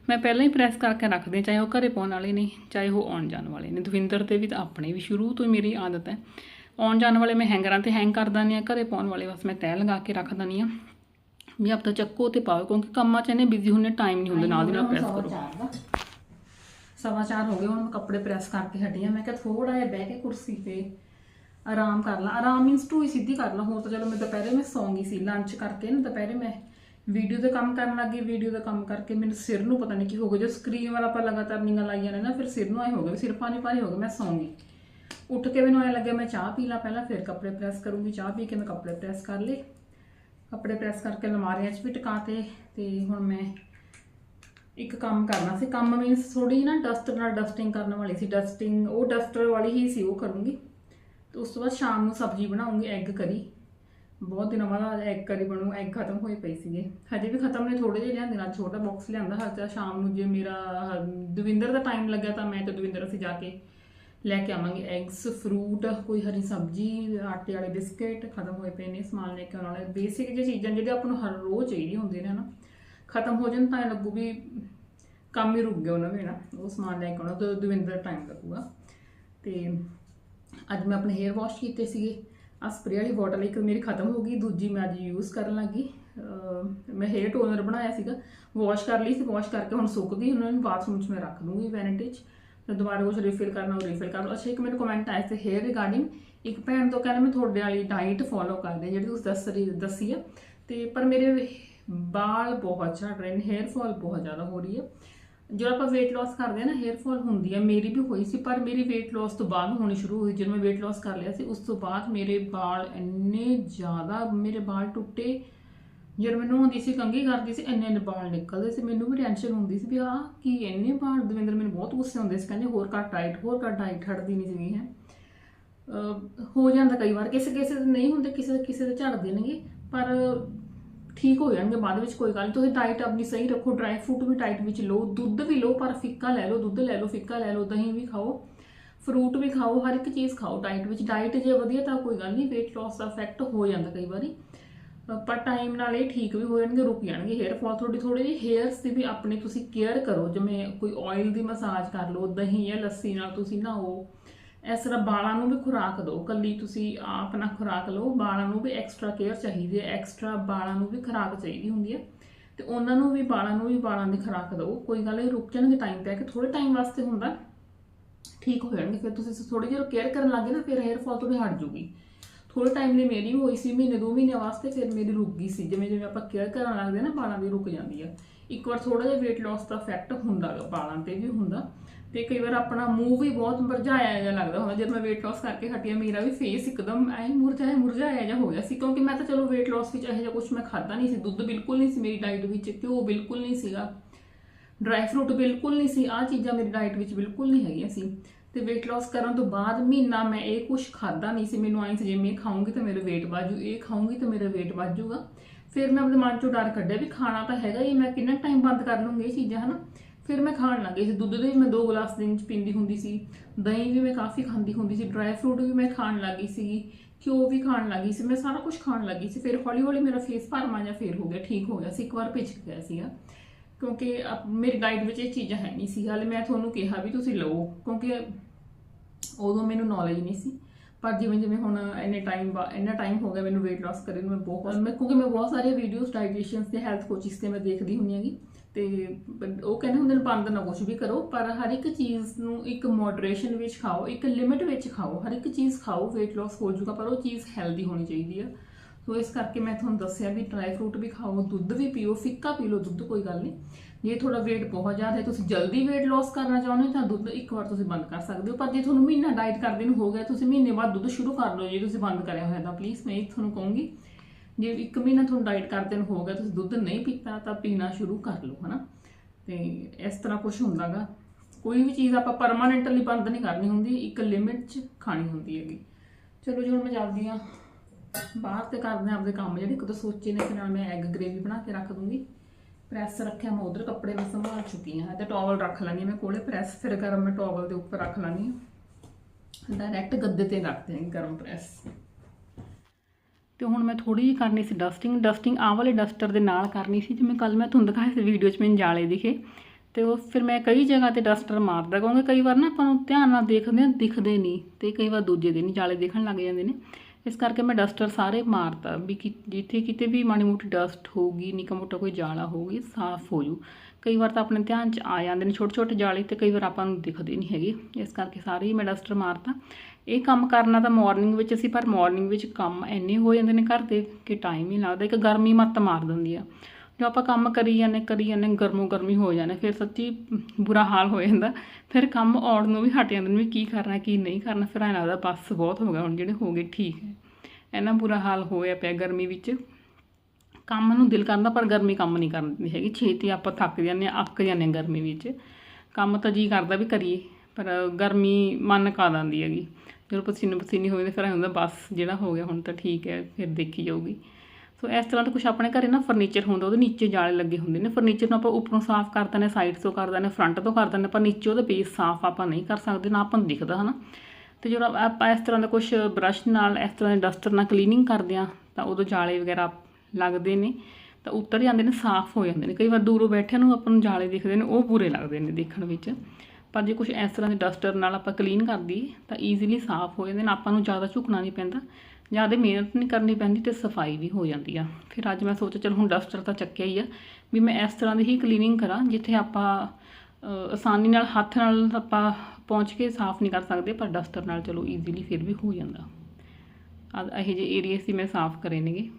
ਮੈਂ ਪਹਿਲਾਂ ਹੀ ਪ੍ਰੈਸ ਕਰਕੇ ਰੱਖਦੀ ਹਾਂ, ਚਾਹੇ ਉਹ ਘਰੇ ਪਾਉਣ ਵਾਲੇ ਨੇ ਚਾਹੇ ਉਹ ਆਉਣ ਜਾਣ ਵਾਲੇ ਨੇ ਦਵਿੰਦਰ ਤੇ ਵੀ ਤਾਂ ਆਪਣੇ ਵੀ ਸ਼ੁਰੂ ਤੋਂ ਹੀ ਮੇਰੀ ਆਦਤ ਹੈ। ਆਉਣ ਜਾਣ ਵਾਲੇ ਮੈਂ ਹੈਂਗਰਾਂ ਤੇ ਹੈਂਗ ਕਰ ਦਿੰਦੀ ਹਾਂ, ਘਰੇ ਪਾਉਣ ਵਾਲੇ ਬਸ ਮੈਂ ਤੈਅ ਲਗਾ ਕੇ ਰੱਖ ਦਿੰਦੀ ਹਾਂ। ਵੀ ਆਪ ਤਾਂ ਚੱਕੋ ਤੇ ਪਾਓ, ਕਿਉਂਕਿ ਕੰਮਾਂ 'ਚ ਇਹਨੇ ਬਿਜ਼ੀ ਹੁੰਨੇ ਟਾਈਮ ਨਹੀਂ ਹੁੰਦਾ, ਨਾਲ ਦੀ ਨਾਲ ਪ੍ਰੈਸ ਕਰੋ। ਸਵਾ ਚਾਰ ਹੋ ਗਏ, ਹੁਣ ਮੈਂ ਕੱਪੜੇ ਪ੍ਰੈਸ ਕਰਕੇ ਹਟੀ ਆ ਮੈਂ ਕਿਹਾ ਥੋੜਾ ਜਿਹਾ ਬਹਿ ਕੇ ਕੁਰਸੀ ਤੇ ਆਰਾਮ ਕਰ ਲਾਂ। ਆਰਾਮ ਮੀਨਸ ਟੂ ਹੀ ਸਿੱਧੀ ਕਰ ਲਾਂ। ਹੋਰ ਤਾਂ ਚਲੋ ਮੈਂ ਦੁਪਹਿਰੇ ਮੈਂ ਸੌਂਗੀ ਸੀ ਲੰਚ ਕਰਕੇ ਨਾ, ਦੁਪਹਿਰੇ ਮੈਂ ਵੀਡੀਓ ਤੇ ਕੰਮ ਕਰਨ ਲੱਗੀ ਵੀਡੀਓ ਦਾ ਕੰਮ ਕਰਕੇ ਮੈਨੂੰ ਸਿਰ ਨੂੰ ਪਤਾ ਨਹੀਂ ਕੀ ਹੋ ਗਿਆ। ਜੋ ਸਕਰੀਨ ਵਾਲਾ ਆਪਾਂ ਲਗਾਤਾਰ ਨਿੰਗਾ ਲਾਈਆਂ ਨੇ ਨਾ, ਫਿਰ ਸਿਰ ਨੂੰ ਐ ਹੋ ਗਿਆ ਸਿਰ ਪਾਣੀ ਪਾਣੀ ਹੋ ਗਿਆ, ਮੈਂ ਸੌਂਗੀ। ਉੱਠ ਕੇ ਮੈਨੂੰ ਐ ਲੱਗਿਆ, ਮੈਂ ਚਾਹ ਪੀ ਲਾਂ ਪਹਿਲਾਂ, ਫਿਰ ਕੱਪੜੇ ਪ੍ਰੈਸ ਕਰੂੰਗੀ। ਚਾਹ ਪੀ ਕੇ ਮੈਂ ਕੱਪੜੇ ਪ੍ਰੈਸ ਕਰ ਲਏ। ਕੱਪੜੇ ਪ੍ਰੈਸ ਕਰਕੇ ਅਲਮਾਰੀਆਂ 'ਚ ਵੀ ਟਿਕਾਤੇ ਤੇ ਹੁਣ ਮੈਂ ਇੱਕ ਕੰਮ ਕਰਨਾ ਸੀ। ਕੰਮ ਮੀਨਸ ਥੋੜੀ ਨਾ ਡਸਟਰ ਨਾਲ ਡਸਟਿੰਗ ਕਰਨ ਵਾਲੀ ਸੀ। ਡਸਟਿੰਗ ਉਹ ਡਸਟਰ ਵਾਲੀ ਹੀ ਸੀ, ਉਹ ਕਰੂੰਗੀ। ਤੇ ਉਸ ਤੋਂ ਬਾਅਦ ਸ਼ਾਮ ਨੂੰ ਸਬਜ਼ੀ ਬਣਾਉਂਗੀ ਐਗ ਕਰੀ। ਬਹੁਤ ਦਿਨਾਂ ਬਾਅਦ ਐਗ ਕਰੀ ਬਣੂ ਐਗ ਖਤਮ ਹੋਏ ਪਈ ਸੀਗੇ। ਹਜੇ ਵੀ ਖਤਮ ਨੇ ਥੋੜੇ ਜਿਹੇ ਲਿਆਂਦੇ ਨਾਲ ਛੋਟਾ ਬਾਕਸ ਲਿਆਂਦਾ ਹਜੇ ਸ਼ਾਮ ਨੂੰ ਜੇ ਮੇਰਾ ਆਹ, ਦਵਿੰਦਰ ਦਾ ਟਾਈਮ ਲੱਗਿਆ ਤਾਂ ਮੈਂ ਤੇ ਦਵਿੰਦਰ ਅਸੀਂ ਜਾ ਕੇ ਲੈ ਕੇ ਆਵਾਂਗੇ ਐਗਸ ਫਰੂਟ ਕੋਈ ਹਰੀ ਸਬਜ਼ੀ ਆਟੇ ਵਾਲੇ ਬਿਸਕਟ ਖਤਮ ਹੋਏ ਪਏ ਨੇ ਸਮਾਨ ਲੈ ਕੇ ਆਉਣ ਵਾਲੇ। ਬੇਸਿਕ ਜਿਹੀ ਚੀਜ਼ਾਂ ਜਿਹੜੀਆਂ ਆਪਾਂ ਨੂੰ ਹਰ ਰੋਜ਼ ਚਾਹੀਦੀ ਹੁੰਦੀਆਂ ਨੇ ਹਨਾ। ਖਤਮ ਹੋ ਜਾਣ ਤਾਂ ਇਹ ਲੱਗੂ ਵੀ ਕੰਮ ਹੀ ਰੁਕ ਗਿਆ ਉਹਨਾਂ ਦੇ ਨਾ ਉਹ ਸਮਾਨ ਲੈ ਕੇ ਆਉਣਾ ਤੇ ਦਵਿੰਦਰ ਟਾਈਮ ਲੱਗੂਗਾ। ਤੇ ਅੱਜ ਮੈਂ ਆਪਣੇ ਹੇਅਰ ਵਾਸ਼ ਕੀਤੇ ਸੀਗੇ। ਆ ਸਪਰੇ ਵਾਲੀ ਬੋਟਲ ਇੱਕ ਮੇਰੀ ਖਤਮ ਹੋ ਗਈ, ਦੂਜੀ ਮੈਂ ਅੱਜ ਯੂਜ਼ ਕਰਨ ਲੱਗੀ। ਅਹ ਮੈਂ ਹੇਅਰ ਟੋਨਰ ਬਣਾਇਆ ਸੀਗਾ। ਵਾਸ਼ ਕਰ ਲਈ ਸੀ ਵਾਸ਼ ਕਰਕੇ ਹੁਣ ਸੁੱਕ ਗਈ ਉਹਨਾਂ ਨੂੰ ਬਾਥਰੂਮ 'ਚ ਮੈਂ ਰੱਖ ਦੂੰਗੀ ਵੈਨਿਟੀ 'ਚ ਤੇ ਦੁਬਾਰਾ ਕੁਝ ਰੀਫਿਲ ਕਰਨਾ, ਉਹ ਰੀਫਿਲ ਕਰ ਲਓ। ਅੱਛਾ, ਇੱਕ ਮੈਨੂੰ ਕਮੈਂਟ ਆਇਆ ਸੀ ਹੇਅਰ ਰਿਗਾਰਡਿੰਗ ਇੱਕ ਭੈਣ ਤੋਂ ਕਹਿੰਦੇ ਮੈਂ ਤੁਹਾਡੇ ਵਾਲੀ ਡਾਈਟ ਫੋਲੋ ਕਰਦੇ ਜਿਹੜੀ ਤੁਸੀਂ ਦੱਸ ਰਹੀ, ਦੱਸੀ ਆ। ਤੇ ਪਰ ਮੇਰੇ ਵਾਲ ਬਹੁਤ ਝੜ ਰਹੇ ਨੇ ਹੇਅਰ ਫਾਲ ਬਹੁਤ ਜ਼ਿਆਦਾ ਹੋ ਰਹੀ ਹੈ ਜਦੋਂ ਆਪਾਂ weight loss ਕਰਦੇ ਆ ਨਾ ਹੇਅਰ ਫਾਲ ਹੁੰਦੀ ਹੈ ਮੇਰੀ ਵੀ ਹੋਈ ਸੀ, ਪਰ ਮੇਰੀ weight loss ਤੋਂ ਬਾਅਦ ਹੋਣੀ ਸ਼ੁਰੂ ਹੋਈ। ਜਦੋਂ ਮੈਂ weight loss ਕਰ ਲਿਆ ਸੀ, ਉਸ ਤੋਂ ਬਾਅਦ ਮੇਰੇ ਵਾਲ ਇੰਨੇ ਜ਼ਿਆਦਾ, ਮੇਰੇ ਵਾਲ ਟੁੱਟੇ। ਜਦੋਂ ਮੈਨੂੰ ਹੁੰਦੀ ਸੀ, ਕੰਘੀ ਕਰਦੀ ਸੀ ਇੰਨੇ ਇੰਨੇ ਵਾਲ ਨਿਕਲਦੇ ਸੀ। ਮੈਨੂੰ ਵੀ ਟੈਨਸ਼ਨ ਹੁੰਦੀ ਸੀ ਵੀ ਆਹ ਕੀ ਇੰਨੇ ਵਾਲ? ਦਵਿੰਦਰ ਮੈਨੂੰ ਬਹੁਤ ਗੁੱਸੇ ਹੁੰਦੇ ਸੀ, ਕਹਿੰਦੇ ਹੋਰ ਘੱਟ ਡਾਈਟ ਹੋਰ ਘੱਟ ਡਾਈਟ ਹਟਦੀ ਨਹੀਂ ਸੀਗੀ ਹੈ। ਹੋ ਜਾਂਦਾ ਕਈ ਵਾਰ ਕਿਸੇ ਕਿਸੇ ਦੇ ਨਹੀਂ ਹੁੰਦੇ ਕਿਸੇ ਦੇ ਕਿਸੇ ਦੇ ਝੜਦੇ ਨੇਗੇ, ਪਰ ਠੀਕ ਹੋ ਜਾਣਗੇ ਬਾਅਦ ਵਿੱਚ, ਕੋਈ ਗੱਲ ਨੀ। ਤੁਸੀਂ ਡਾਈਟ ਆਪਣੀ ਸਹੀ ਰੱਖੋ ਡਰਾਈ ਫਰੂਟ ਵੀ ਡਾਈਟ ਵਿੱਚ ਲਓ, ਦੁੱਧ ਵੀ ਲਓ, ਪਰ ਫਿੱਕਾ ਲੈ ਲਓ, ਦੁੱਧ ਲੈ ਲਓ, ਫਿੱਕਾ ਲੈ ਲਓ, ਦਹੀਂ ਵੀ ਖਾਓ ਫਰੂਟ ਵੀ ਖਾਓ, ਹਰ ਇੱਕ ਚੀਜ਼ ਖਾਓ ਡਾਈਟ ਵਿੱਚ। ਡਾਈਟ ਜੇ ਵਧੀਆ ਤਾਂ ਕੋਈ ਗੱਲ ਨਹੀਂ weight loss ਦਾ ਇਫੈਕਟ ਹੋ ਜਾਂਦਾ ਕਈ ਵਾਰੀ। ਪਰ ਟਾਈਮ ਨਾਲ ਇਹ ਠੀਕ ਵੀ ਹੋ ਜਾਣਗੇ, ਰੁਕ ਜਾਣਗੇ। ਹੇਅਰ ਫਾਲ ਥੋੜੀ ਥੋੜੀ ਜਿਹੀ ਹੇਅਰਸ ਦੀ ਵੀ ਆਪਣੇ ਤੁਸੀਂ ਕੇਅਰ ਕਰੋ। ਜਿਵੇਂ ਕੋਈ ਆਇਲ ਦੀ ਮਸਾਜ ਕਰ ਲਓ, ਦਹੀਂ ਜਾਂ ਲੱਸੀ ਨਾਲ ਤੁਸੀਂ ਨਹਾਓ ਇਸ ਤਰ੍ਹਾਂ ਬਾਲਾਂ ਨੂੰ ਵੀ ਖੁਰਾਕ ਦਿਓ। ਕੱਲੀ ਤੁਸੀਂ ਆਪ ਨਾ ਖੁਰਾਕ ਲਓ। ਬਾਲਾਂ ਨੂੰ ਵੀ ਐਕਸਟਰਾ ਕੇਅਰ ਚਾਹੀਦੀ ਹੈ। ਐਕਸਟਰਾ ਬਾਲਾਂ ਨੂੰ ਵੀ ਖੁਰਾਕ ਚਾਹੀਦੀ ਹੁੰਦੀ ਹੈ। ਤੇ ਉਹਨਾਂ ਨੂੰ ਵੀ, ਬਾਲਾਂ ਨੂੰ ਵੀ, ਬਾਲਾਂ ਦੀ ਖੁਰਾਕ ਦਿਓ। ਕੋਈ ਗੱਲ ਨਹੀਂ, ਰੁਕ ਜਾਣਗੇ ਟਾਈਮ 'ਤੇ, ਕੇ ਥੋੜੇ ਟਾਈਮ ਵਾਸਤੇ ਹੁੰਦਾ। ਠੀਕ ਹੋ ਜਾਣਗੇ। ਫਿਰ ਤੁਸੀਂ ਥੋੜੀ ਜਿਹੀ ਕੇਅਰ ਕਰਨ ਲੱਗੇ ਨਾ, ਫਿਰ ਹੇਅਰ ਫਾਲ ਤੋਂ ਵੀ ਹਟ ਜੂਗੀ। ਥੋੜੇ ਟਾਈਮ ਲਈ ਮੇਰੀ ਵੀ ਹੋਈ ਸੀ, ਮਹੀਨੇ ਦੋ ਮਹੀਨੇ ਵਾਸਤੇ, ਫਿਰ ਮੇਰੀ ਰੁਕ ਗਈ ਸੀ। ਜਿਵੇਂ ਜਿਵੇਂ ਆਪਾਂ ਕੇਅਰ ਕਰਨ ਲੱਗਦੇ ਨਾ, ਬਾਲਾਂ ਦੀ ਰੁਕ ਜਾਂਦੀ ਆ। ਇੱਕ ਵਾਰ ਥੋੜਾ ਜਿਹਾ weight loss ਦਾ ਇਫੈਕਟ ਹੁੰਦਾ ਬਾਲਾਂ ਤੇ ਵੀ ਹੁੰਦਾ। ਤੇ ਕਈ ਵਾਰ ਆਪਣਾ ਮੂੰਹ ਵੀ ਬਹੁਤ ਮੁਰਝਾਇਆ ਜਿਹਾ ਲੱਗਦਾ ਹੁੰਦਾ, ਜਦ ਮੈਂ weight loss ਕਰਕੇ ਹਟੀ ਆ ਮੇਰਾ ਵੀ ਫੇਸ ਇੱਕਦਮ ਐ ਮੁਰਝਾਇਆ ਮੁਰਝਾਇਆ ਜਿਹਾ ਹੋ ਗਿਆ ਸੀ, ਕਿਉਂਕਿ ਮੈਂ ਤਾਂ ਚਲੋ weight loss ਵਿੱਚ ਇਹੋ ਜਿਹਾ ਕੁਝ ਮੈਂ ਖਾਦਾ ਨਹੀਂ ਸੀ, ਦੁੱਧ ਬਿਲਕੁਲ ਨਹੀਂ ਸੀ ਮੇਰੀ ਡਾਈਟ ਵਿੱਚ, ਘਿਓ ਬਿਲਕੁਲ ਨਹੀਂ ਸੀਗਾ ਡਰਾਈ ਫਰੂਟ ਬਿਲਕੁਲ ਨਹੀਂ ਸੀ, ਆਹ ਚੀਜ਼ਾਂ ਮੇਰੀ ਡਾਈਟ ਵਿੱਚ ਬਿਲਕੁਲ ਨਹੀਂ ਹੈਗੀਆਂ ਸੀ, ਤੇ weight loss ਕਰਨ ਤੋਂ ਬਾਅਦ ਮਹੀਨਾ ਮੈਂ ਇਹ ਕੁਝ ਖਾਦਾ ਨਹੀਂ ਸੀ, ਮੈਨੂੰ ਆਈ ਸੀ ਜੇ ਮੈਂ ਇਹ ਖਾਊਂਗੀ ਤਾਂ ਮੇਰਾ weight ਵਾਜੂ ਇਹ ਖਾਊਂਗੀ ਤਾਂ ਮੇਰਾ weight ਵਾਜੂਗਾ ਫਿਰ ਮੈਂ ਆਪਣੇ ਮਨ ਚੋਂ ਡਰ ਕੱਢਿਆ ਵੀ ਖਾਣਾ ਤਾਂ ਹੈਗਾ ਹੀ ਮੈਂ ਕਿੰਨਾ ਟਾਈਮ ਬੰਦ ਕਰ ਲੂੰਗੀ ਇਹ ਚੀਜ਼ਾਂ, ਹਨਾ? ਫਿਰ ਮੈਂ ਖਾਣ ਲੱਗੀ ਸੀ। ਦੁੱਧ ਦੇ ਵੀ ਮੈਂ ਦੋ ਗਲਾਸ ਦਿਨ ਚ ਪੀਂਦੀ ਹੁੰਦੀ ਸੀ। ਦਹੀਂ ਵੀ ਮੈਂ ਕਾਫੀ ਖਾਂਦੀ ਹੁੰਦੀ ਸੀ। ਡਰਾਈ ਫਰੂਟ ਵੀ ਮੈਂ ਖਾਣ ਲੱਗੀ ਸੀ ਘਿਓ ਵੀ ਖਾਣ ਲੱਗੀ ਸੀ। ਮੈਂ ਸਾਰਾ ਕੁਝ ਖਾਣ ਲੱਗੀ ਸੀ। ਫਿਰ ਹੌਲੀ ਹੌਲੀ ਮੇਰਾ ਫੇਸ ਭਰਮਾ ਜਾਂ ਫੇਰ ਹੋ ਗਿਆ, ਠੀਕ ਹੋ ਗਿਆ ਸੀ। ਇੱਕ ਵਾਰ ਪਿਛਕ ਗਿਆ ਸੀਗਾ। ਕਿਉਂਕਿ ਅਪ- ਮੇਰੀ ਡਾਈਟ ਵਿੱਚ ਇਹ ਚੀਜ਼ਾਂ ਹੈ ਨਹੀਂ ਸੀ। ਹਾਲੇ ਮੈਂ ਤੁਹਾਨੂੰ ਕਿਹਾ ਵੀ ਤੁਸੀਂ ਲਓ। ਕਿਉਂਕਿ ਉਦੋਂ ਮੈਨੂੰ ਨੌਲੇਜ ਨਹੀਂ ਸੀ। ਪਰ ਜਿਵੇਂ ਜਿਵੇਂ ਹੁਣ ਇੰਨੇ ਟਾਈਮ ਇੰਨਾ ਟਾਈਮ ਹੋ ਗਿਆ ਮੈਨੂੰ weight loss ਕਰੇ ਨੂੰ, ਮੈਂ ਬਹੁਤ ਮੈਂ ਕਿਉਂਕਿ ਮੈਂ ਬਹੁਤ ਸਾਰੀਆਂ ਵੀਡੀਓਜ਼ ਡਾਈਟੀਸ਼ੀਅਨਸ ਤੇ ਹੈਲਥ ਕੋਚਿਸ ਤੇ ਮੈਂ ਦੇਖਦੀ ਹੁੰਦੀ ਹੈਗੀ। ਤੇ ਉਹ ਕਹਿੰਦੇ ਹੁੰਦੇ ਨੇ ਬੰਦ ਨਾ ਕੁਝ ਵੀ ਕਰੋ, ਪਰ ਹਰ ਇੱਕ ਚੀਜ਼ ਨੂੰ ਇੱਕ ਮੋਡਰੇਸ਼ਨ ਵਿੱਚ ਖਾਓ, ਇੱਕ ਲਿਮਿਟ ਵਿੱਚ ਖਾਓ, ਹਰ ਇੱਕ ਚੀਜ਼ ਖਾਓ, weight loss ਹੋ ਜਾਊਗਾ, ਪਰ ਉਹ ਚੀਜ਼ ਹੈਲਦੀ ਹੋਣੀ ਚਾਹੀਦੀ ਆ। ਸੋ ਇਸ ਕਰਕੇ ਮੈਂ ਤੁਹਾਨੂੰ ਦੱਸਿਆ ਵੀ ਡਰਾਈ ਫਰੂਟ ਵੀ ਖਾਓ, ਦੁੱਧ ਵੀ ਪੀਓ, ਫਿੱਕਾ ਪੀ ਲਓ, ਦੁੱਧ ਕੋਈ ਗੱਲ ਨਹੀਂ। ਜੇ ਤੁਹਾਡਾ weight ਬਹੁਤ ਜ਼ਿਆਦਾ ਹੈ, ਤੁਸੀਂ ਜਲਦੀ weight loss ਕਰਨਾ ਚਾਹੁੰਦੇ ਹੋ ਤਾਂ ਦੁੱਧ ਇੱਕ ਵਾਰ ਤੁਸੀਂ ਬੰਦ ਕਰ ਸਕਦੇ ਹੋ, ਪਰ ਜੇ ਤੁਹਾਨੂੰ ਮਹੀਨਾ ਡਾਈਟ ਕਰਦੇ ਨੂੰ ਹੋ ਗਿਆ, ਤੁਸੀਂ ਮਹੀਨੇ ਬਾਅਦ ਦੁੱਧ ਸ਼ੁਰੂ ਕਰ ਲਓ, ਜੇ ਤੁਸੀਂ ਬੰਦ ਕਰਿਆ ਹੋਇਆ ਤਾਂ ਪਲੀਜ਼ ਮੈਂ ਇਹ ਤੁਹਾਨੂੰ ਕਹੂੰਗੀ। ਜੇ ਇੱਕ ਮਹੀਨਾ ਤੁਹਾਨੂੰ ਡਾਈਟ ਕਰਦੇ ਨੂੰ ਹੋ ਗਿਆ, ਤੁਸੀਂ ਦੁੱਧ ਨਹੀਂ ਪੀਤਾ, ਤਾਂ ਪੀਣਾ ਸ਼ੁਰੂ ਕਰ ਲਓ, ਹਨਾ? ਤੇ ਇਸ ਤਰ੍ਹਾਂ ਕੁਝ ਹੁੰਦਾਗਾ। ਕੋਈ ਵੀ ਚੀਜ਼ ਆਪਾਂ ਪਰਮਾਨੈਂਟਲੀ ਬੰਦ ਨਹੀਂ ਕਰਨੀ ਹੁੰਦੀ, ਇੱਕ ਲਿਮਿਟ 'ਚ ਖਾਣੀ ਹੁੰਦੀ ਹੈਗੀ। ਚਲੋ ਜੀ, ਹੁਣ ਮੈਂ ਚੱਲਦੀ ਆ ਬਾਹਰ ਤੇ ਕਰਦੇ ਆ ਆਪਦੇ ਕੰਮ, ਜਿਹੜੇ ਇੱਕ ਤਾਂ ਸੋਚੇ ਨੇ ਕਿ ਨਾਲ ਮੈਂ ਐਗ ਗ੍ਰੇਵੀ ਬਣਾ ਕੇ ਰੱਖ ਦੂੰਗੀ। ਪ੍ਰੈਸ ਰੱਖਿਆ, ਮੈਂ ਉਧਰ ਕੱਪੜੇ ਮੈਂ ਸੰਭਾਲ ਚੁੱਕੀ ਹਾਂ। ਤੇ ਟਾਵਲ ਰੱਖ ਲਾਂਗੀ ਮੈਂ ਕੋਲੇ ਪ੍ਰੈਸ ਫਿਰ ਗਰਮ ਮੈਂ ਟਾਵਲ ਦੇ ਉੱਪਰ ਰੱਖ ਲਾਂਗੀ ਡਾਇਰੈਕਟ ਗੱਦੇ ਤੇ ਰੱਖਦੇ ਹਾਂ ਗਰਮ ਪ੍ਰੈਸ ਤੇ ਹੁਣ ਮੈਂ ਥੋੜੀ ਜਿਹੀ ਕਰਨੀ ਸੀ ਡਸਟਿੰਗ ਡਸਟਿੰਗ ਆਹ ਵਾਲੇ ਡਸਟਰ ਦੇ ਨਾਲ ਕਰਨੀ ਸੀ, ਜਿਵੇਂ ਕੱਲ ਮੈਂ ਤੁਹਾਨੂੰ ਦਿਖਾਇਆ ਸੀ ਵੀਡੀਓ 'ਚ ਮੈਨੂੰ ਜਾਲੇ ਦਿਖੇ। ਤੇ ਉਹ ਫਿਰ ਮੈਂ ਕਈ ਜਗ੍ਹਾ ਤੇ ਡਸਟਰ ਮਾਰਦਾ ਕਿਉਂਕਿ ਕਈ ਵਾਰ ਨਾ ਆਪਾਂ ਨੂੰ ਧਿਆਨ ਨਾਲ ਦੇਖਦੇ ਹਾਂ, ਦਿਖਦੇ ਨਹੀਂ ਤੇ ਕਈ ਵਾਰ ਦੂਜੇ ਦਿਨ ਜਾਲੇ ਦੇਖਣ ਲੱਗ ਜਾਂਦੇ ਨੇ। ਇਸ ਕਰਕੇ ਮੈਂ ਡਸਟਰ ਸਾਰੇ ਮਾਰਤਾ ਵੀ ਕਿ ਜਿੱਥੇ ਕਿਤੇ ਵੀ ਮਾੜੀ ਮੋਟੀ ਡਸਟ ਹੋਊਗੀ, ਨਿੱਕਾ ਮੋਟਾ ਕੋਈ ਜਾਲਾ ਹੋਊਗੀ, ਸਾਫ਼ ਹੋ ਜੂ ਕਈ ਵਾਰ ਤਾਂ ਆਪਣੇ ਧਿਆਨ 'ਚ ਆ ਜਾਂਦੇ ਨੇ ਛੋਟੇ ਛੋਟੇ ਜਾਲੇ ਤੇ ਕਈ ਵਾਰ ਆਪਾਂ ਨੂੰ ਦਿਖਦੇ ਨਹੀਂ ਹੈਗੇ। ਇਸ ਕਰਕੇ ਸਾਰੇ ਹੀ ਮੈਂ ਡਸਟਰ ਮਾਰਤਾ। ਇਹ ਕੰਮ ਕਰਨਾ ਤਾਂ ਮਾਰਨਿੰਗ ਵਿੱਚ ਅਸੀਂ ਪਰ ਮਾਰਨਿੰਗ ਵਿੱਚ ਕੰਮ ਇੰਨੇ ਹੋ ਜਾਂਦੇ ਨੇ ਘਰ ਦੇ ਕਿ ਟਾਈਮ ਹੀ ਲੱਗਦਾ, ਇੱਕ ਗਰਮੀ ਮੱਤ ਮਾਰ ਦਿੰਦੀ ਆ। ਜੋ ਆਪਾਂ ਕੰਮ ਕਰੀ ਜਾਂਦੇ ਕਰੀ ਜਾਂਦੇ, ਗਰਮੋ ਗਰਮੀ ਹੋ ਜਾਂਦੇ, ਫਿਰ ਸੱਚੀ ਬੁਰਾ ਹਾਲ ਹੋ ਜਾਂਦਾ। ਫਿਰ ਕੰਮ ਆਉਣ ਨੂੰ ਵੀ ਹਟ ਜਾਂਦੇ ਨੇ ਵੀ ਕੀ ਕਰਨਾ, ਕੀ ਨਹੀਂ ਕਰਨਾ, ਫਿਰ ਐਂ ਲੱਗਦਾ ਬਸ ਬਹੁਤ ਹੋ ਗਿਆ, ਹੁਣ ਜਿਹੜੇ ਹੋ ਗਏ ਠੀਕ ਹੈ। ਇੰਨਾ ਬੁਰਾ ਹਾਲ ਹੋਇਆ ਪਿਆ ਗਰਮੀ ਵਿੱਚ। ਕੰਮ ਨੂੰ ਦਿਲ ਕਰਦਾ, ਪਰ ਗਰਮੀ ਕੰਮ ਨਹੀਂ ਕਰਨ ਹੈਗੀ। ਛੇਤੀ ਆਪਾਂ ਥੱਕ ਜਾਂਦੇ ਹਾਂ, ਅੱਕ ਜਾਂਦੇ ਹਾਂ ਗਰਮੀ ਵਿੱਚ। ਕੰਮ ਤਾਂ ਜੀ ਕਰਦਾ ਵੀ ਕਰੀਏ, ਪਰ ਗਰਮੀ ਮਨ ਕਾ ਦਿੰਦੀ ਹੈਗੀ। ਜਦੋਂ ਪਸੀਨੇ ਪਸੀਨੀ ਹੋਵੇ ਜਾਂਦੇ ਫਿਰ ਐਂ ਹੁੰਦਾ ਬਸ ਜਿਹੜਾ ਹੋ ਗਿਆ ਹੁਣ ਤਾਂ ਠੀਕ ਹੈ, ਫਿਰ ਦੇਖੀ ਜਾਊਗੀ। ਸੋ ਇਸ ਤਰ੍ਹਾਂ ਦਾ ਕੁਝ ਆਪਣੇ ਘਰੇ ਨਾ ਫਰਨੀਚਰ ਹੁੰਦਾ, ਉਹਦੇ ਨੀਚੇ ਜਾਲੇ ਲੱਗੇ ਹੁੰਦੇ ਨੇ। ਫਰਨੀਚਰ ਨੂੰ ਆਪਾਂ ਉੱਪਰੋਂ ਸਾਫ਼ ਕਰ ਦਿੰਦੇ ਸਾਈਡ ਤੋਂ ਕਰ ਦਿੰਦੇ ਫਰੰਟ ਤੋਂ ਕਰ ਦਿੰਦੇ, ਪਰ ਨੀਚੇ ਉਹਦਾ ਬੇਸ ਸਾਫ਼ ਆਪਾਂ ਨਹੀਂ ਕਰ ਸਕਦੇ, ਨਾ ਆਪਾਂ ਨੂੰ ਦਿਖਦਾ, ਹਨਾ। ਤੇ ਜਦੋਂ ਆਪਾਂ ਇਸ ਤਰ੍ਹਾਂ ਦਾ ਕੁਝ ਬ੍ਰਸ਼ ਨਾਲ, ਇਸ ਤਰ੍ਹਾਂ ਦੇ ਡਸਟਰ ਨਾਲ ਕਲੀਨਿੰਗ ਕਰਦੇ ਆ ਤਾਂ ਉਦੋਂ ਜਾਲੇ ਵਗੈਰਾ ਲੱਗਦੇ ਨੇ। ਤਾਂ ਉੱਤਰ ਜਾਂਦੇ ਨੇ, ਸਾਫ਼ ਹੋ ਜਾਂਦੇ ਨੇ। ਕਈ ਵਾਰ ਦੂਰੋਂ ਬੈਠਿਆਂ ਨੂੰ ਆਪਾਂ ਨੂੰ ਜਾਲੇ ਦਿਖਦੇ ਨੇ, ਉਹ ਪੂਰੇ ਲੱਗਦੇ ਨੇ ਦੇਖਣ ਵਿੱਚ। ਪਰ ਜੇ ਕੁਝ ਇਸ ਤਰ੍ਹਾਂ ਦੇ ਡਸਟਰ ਨਾਲ ਆਪਾਂ ਕਲੀਨ ਕਰ ਦਈਏ, ਤਾਂ ਈਜ਼ੀਲੀ ਸਾਫ਼ ਹੋ ਜਾਂਦੇ ਨੇ, ਆਪਾਂ ਨੂੰ ਜ਼ਿਆਦਾ ਝੁਕਣਾ ਨਹੀਂ ਪੈਂਦਾ। ਜ਼ਿਆਦਾ ਮਿਹਨਤ ਨਹੀਂ ਕਰਨੀ ਪੈਂਦੀ ਤੇ ਸਫ਼ਾਈ ਵੀ ਹੋ ਜਾਂਦੀ ਆ। ਫਿਰ ਅੱਜ ਮੈਂ ਸੋਚਿਆ, ਚਲ ਹੁਣ ਡਸਟਰ ਤਾਂ ਚੱਕਿਆ ਹੀ ਆ, ਵੀ ਮੈਂ ਇਸ ਤਰ੍ਹਾਂ ਦੀ ਹੀ ਕਲੀਨਿੰਗ ਕਰਾਂ, ਜਿੱਥੇ ਆਪਾਂ ਆਸਾਨੀ ਨਾਲ ਹੱਥ ਨਾਲ ਆਪਾਂ ਪਹੁੰਚ ਕੇ ਸਾਫ਼ ਨਹੀਂ ਕਰ ਸਕਦੇ, ਪਰ ਡਸਟਰ ਨਾਲ ਚਲੋ ਈਜ਼ੀਲੀ ਫਿਰ ਵੀ ਹੋ ਜਾਂਦਾ। ਆ ਇਹ ਜਿਹੇ ਏਰੀਆ ਸੀ ਮੈਂ ਸਾਫ਼ ਕਰੇ ਨੇਗੇ।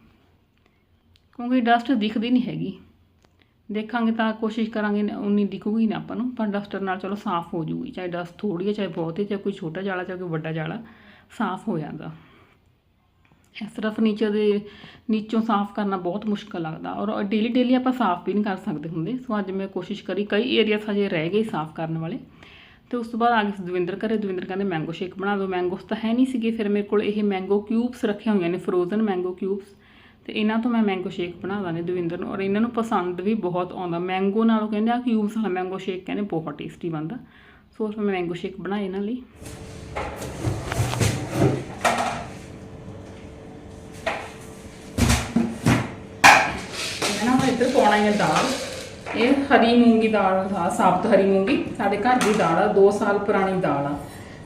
ਕਿਉਂਕਿ ਡਸਟ ਦਿਖਦੀ ਨਹੀਂ ਹੈਗੀ। ਦੇਖਾਂਗੇ ਤਾਂ ਕੋਸ਼ਿਸ਼ ਕਰਾਂਗੇ ਉਨੀ ਦਿਖੂਗੀ ਨਾ ਆਪਾਂ ਨੂੰ, ਪਰ ਡਸਟਰ ਨਾਲ ਚਲੋ ਸਾਫ਼ ਹੋ ਜੂਗੀ ਚਾਹੇ ਡਸਟ ਥੋੜੀ ਹੈ ਚਾਹੇ ਬਹੁਤ ਹੈ ਚਾਹੇ ਕੋਈ ਛੋਟਾ ਜਾਲਾ, ਚਾਹੇ ਕੋਈ ਵੱਡਾ ਜਾਲਾ, ਸਾਫ਼ ਹੋ ਜਾਂਦਾ। ਇਸ ਤਰ੍ਹਾਂ ਫਰਨੀਚਰ ਦੇ ਨੀਚੋਂ ਸਾਫ਼ ਕਰਨਾ ਬਹੁਤ ਮੁਸ਼ਕਲ ਲੱਗਦਾ, ਔਰ ਡੇਲੀ ਡੇਲੀ ਆਪਾਂ ਸਾਫ਼ ਵੀ ਨਹੀਂ ਕਰ ਸਕਦੇ ਹੁੰਦੇ। ਸੋ ਅੱਜ ਮੈਂ ਕੋਸ਼ਿਸ਼ ਕਰੀ, ਕਈ ਏਰੀਆ ਹਜੇ ਰਹਿ ਗਏ ਸਾਫ਼ ਕਰਨ ਵਾਲੇ, ਤੇ ਉਸ ਤੋਂ ਬਾਅਦ ਆ ਗਏ ਦਵਿੰਦਰ ਘਰੇ। ਦਵਿੰਦਰ ਕਹਿੰਦੇ ਮੈਂਗੋ ਸ਼ੇਕ ਬਣਾ ਦਿਓ। ਮੈਂਗੋਸ ਤਾਂ ਹੈ ਨਹੀਂ ਸੀਗੇ, ਫਿਰ ਮੇਰੇ ਕੋਲ ਇਹ ਮੈਂਗੋ ਕਿਊਬਸ ਰੱਖੇ ਹੋਈਆਂ ਨੇ ਫਰੋਜ਼ਨ ਮੈਂਗੋ ਕਿਊਬਸ ਤੇ ਇਹਨਾਂ ਤੋਂ ਮੈਂ ਮੈਂਗੋ ਸ਼ੇਕ ਬਣਾ ਦਾਂ ਨੇ ਦਵਿੰਦਰ ਨੂੰ ਔਰ ਇਹਨਾਂ ਨੂੰ ਪਸੰਦ ਵੀ ਬਹੁਤ ਆਉਂਦਾ। ਮੈਂਗੋ ਨਾਲੋਂ ਕਹਿੰਦੇ ਆ ਕਿਊਬਸ ਵਾਲਾ ਮੈਂਗੋ ਸ਼ੇਕ ਕਹਿੰਦੇ ਬਹੁਤ ਟੇਸਟੀ ਬਣਦਾ। ਸੋ ਫਿਰ ਮੈਂ ਮੈਂਗੋ ਸ਼ੇਕ ਬਣਾਏ ਇਹਨਾਂ ਲਈ। ਮੈਂ ਨਾ ਇੱਧਰ ਪਾਉਣਾ ਹੈ ਦਾਲ। ਇਹ ਹਰੀ ਮੂੰਗੀ ਦਾਲ ਆ, ਸਾਬਤ ਹਰੀ ਮੂੰਗੀ। ਸਾਡੇ ਘਰ ਦੀ ਦਾਲ ਆ 2 ਸਾਲ ਪੁਰਾਣੀ ਦਾਲ ਆ।